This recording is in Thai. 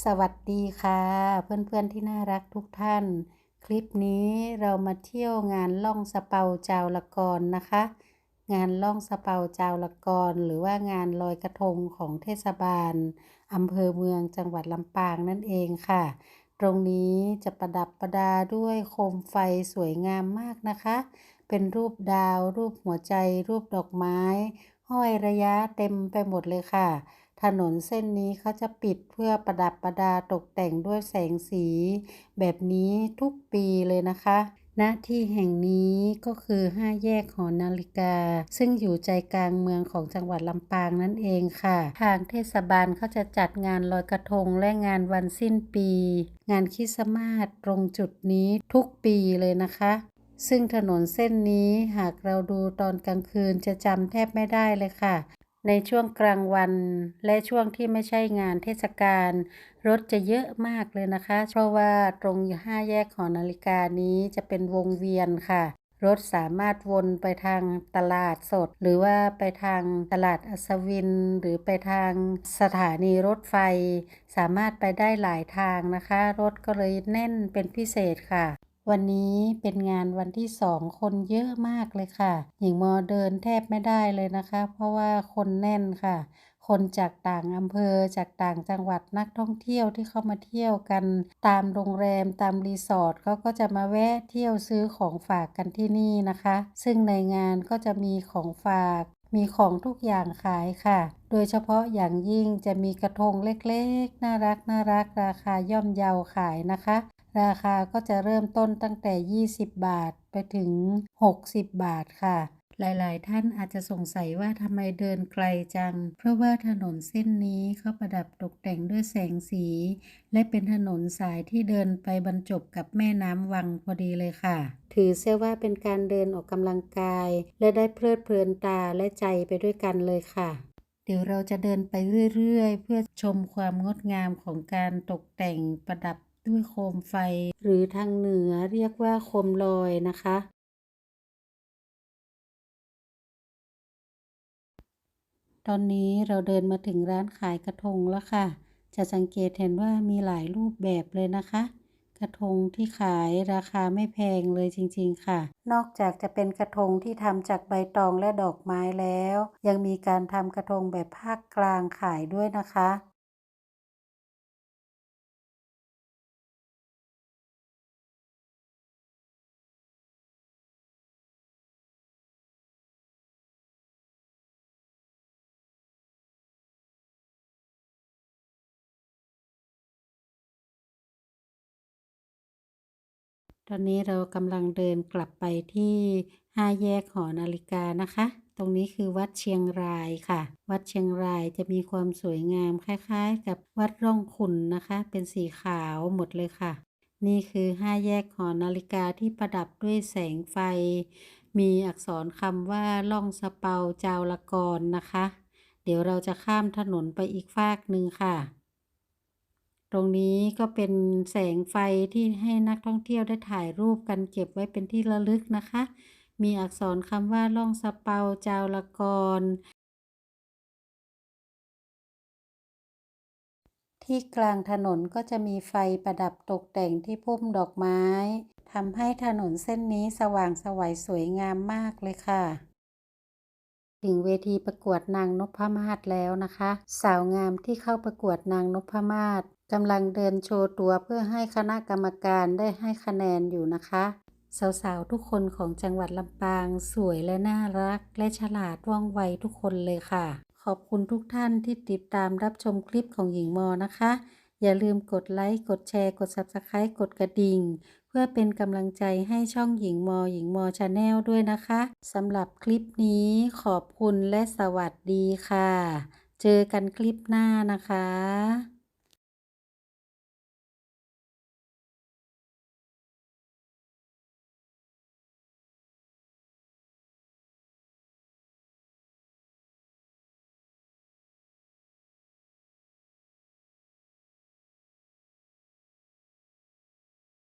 สวัสดีค่ะ เพื่อนๆที่น่ารักทุกท่าน คลิปนี้เรามาเที่ยวงานล่องสะเปาเจ้าละกรนะคะ งานล่องสะเปาเจ้าละกรหรือว่างานลอยกระทงของเทศบาลอำเภอเมืองจังหวัดลำปางนั่นเองค่ะ ตรงนี้จะประดับประดาด้วยโคมไฟสวยงามมากนะคะ เป็นรูปดาว รูปหัวใจ รูปดอกไม้ ห้อยระยะเต็มไปหมดเลยค่ะ ถนนเส้นนี้เขาจะปิดเพื่อประดับประดาตกแต่งด้วยแสงสี แบบนี้ทุกปีเลยนะคะณที่แห่งนี้ก็คือห้าแยกหอนาฬิกา ซึ่งอยู่ใจกลางเมืองของจังหวัดลำปางนั่นเองค่ะ ทางเทศบาลเขาจะจัดงานลอยกระทงและงานวันสิ้นปี งานคริสต์มาสตรงจุดนี้ทุกปีเลยนะคะ ซึ่งถนนเส้นนี้หากเราดูตอนกลางคืนจะจำแทบไม่ได้เลยค่ะ ในช่วงกลางวันและช่วงที่ไม่ใช่งานเทศกาลรถจะเยอะมากเลยนะคะ เพราะว่าตรงห้าแยกหอนาฬิกานี้จะเป็นวงเวียนค่ะ รถสามารถวนไปทางตลาดสด หรือว่าไปทางตลาดอัศวิน หรือไปทางสถานีรถไฟ สามารถไปได้หลายทางนะคะ รถก็เลยแน่นเป็นพิเศษค่ะ วันนี้เป็นงานวันที่สองคนเยอะมากเลยค่ะ หญิงมอเดินแทบไม่ได้เลยนะคะ เพราะว่าคนแน่นค่ะ คนจากต่างอำเภอจากต่างจังหวัดนักท่องเที่ยวที่เข้ามาเที่ยวกัน ตามโรงแรมตามรีสอร์ทเขาก็จะมาแวะเที่ยวซื้อของฝากกันที่นี่นะคะ ซึ่งในงานก็จะมีของฝากมีของทุกอย่างขายค่ะ โดยเฉพาะอย่างยิ่งจะมีกระทงเล็กๆ น่ารักน่ารักราคาย่อมเยาขายนะคะ ราคาก็จะเริ่มต้นตั้งแต่ 20 บาทไปถึง 60 บาทค่ะ หลายๆ ท่านอาจจะสงสัยว่าทำไมเดินไกลจัง เพราะว่าถนนเส้นนี้เขาประดับตกแต่งด้วยแสงสี และเป็นถนนสายที่เดินไปบรรจบกับแม่น้ำวังพอดีเลยค่ะ ถือเสียว่าเป็นการเดินออกกำลังกาย และได้เพลิดเพลินตาและใจไปด้วยกันเลยค่ะเดี๋ยวเราจะเดินไปเรื่อย ๆ เพื่อชมความงดงามของการตกแต่งประดับ ด้วยโคมไฟ หรือทางเหนือเรียกว่าโคมลอยนะคะ ตอนนี้เราเดินมาถึงร้านขายกระทงแล้วค่ะ จะสังเกตเห็นว่ามีหลายรูปแบบเลยนะคะ กระทงที่ขายราคาไม่แพงเลยจริงๆค่ะ นอกจากจะเป็นกระทงที่ทำจากใบตองและดอกไม้แล้ว ยังมีการทำกระทงแบบภาคกลางขายด้วยนะคะ อนนี้เรากำลังเดินกลับไปที่ห้าแยกหอนาฬิกานะคะ ตรงนี้คือวัดเชียงรายค่ะ วัดเชียงรายจะมีความสวยงามคล้ายๆ กับวัดร่องขุนนะคะ เป็นสีขาวหมดเลยค่ะ นี่คือห้าแยกหอนาฬิกาที่ประดับด้วยแสงไฟ มีอักษรคำว่าล่องสะเปาเจ้าละกรนะคะ เดี๋ยวเราจะข้ามถนนไปอีกฟากหนึ่งค่ะ ตรงนี้ก็เป็นแสงไฟที่ให้นักท่องเที่ยวได้ถ่ายรูปกันเก็บไว้เป็นที่ระลึกนะคะ มีอักษรคำว่าล่องสะเปาเจ้าละกร ที่กลางถนนก็จะมีไฟประดับตกแต่งที่พุ่มดอกไม้ทำให้ถนนเส้นนี้สว่างสวัยสวยงามมากเลยค่ะ ถึงเวทีประกวดนางนพมาศแล้วนะคะ สาวงามที่เข้าประกวดนางนพมาศกำลังเดินโชว์ตัวเพื่อให้คณะกรรมการได้ให้คะแนนอยู่นะคะ สาวๆทุกคนของจังหวัดลำปางสวยและน่ารัก และฉลาดว่องไวทุกคนเลยค่ะ ขอบคุณทุกท่านที่ติดตามรับชมคลิปของหญิงมอนะคะ อย่าลืมกดไลค์ กดแชร์ กด Subscribe กดกระดิ่ง เพื่อเป็นกำลังใจให้ช่องหญิงมอหญิงมอชาแนลด้วยนะคะสำหรับคลิปนี้ขอบคุณและสวัสดีค่ะ เจอกันคลิปหน้านะคะ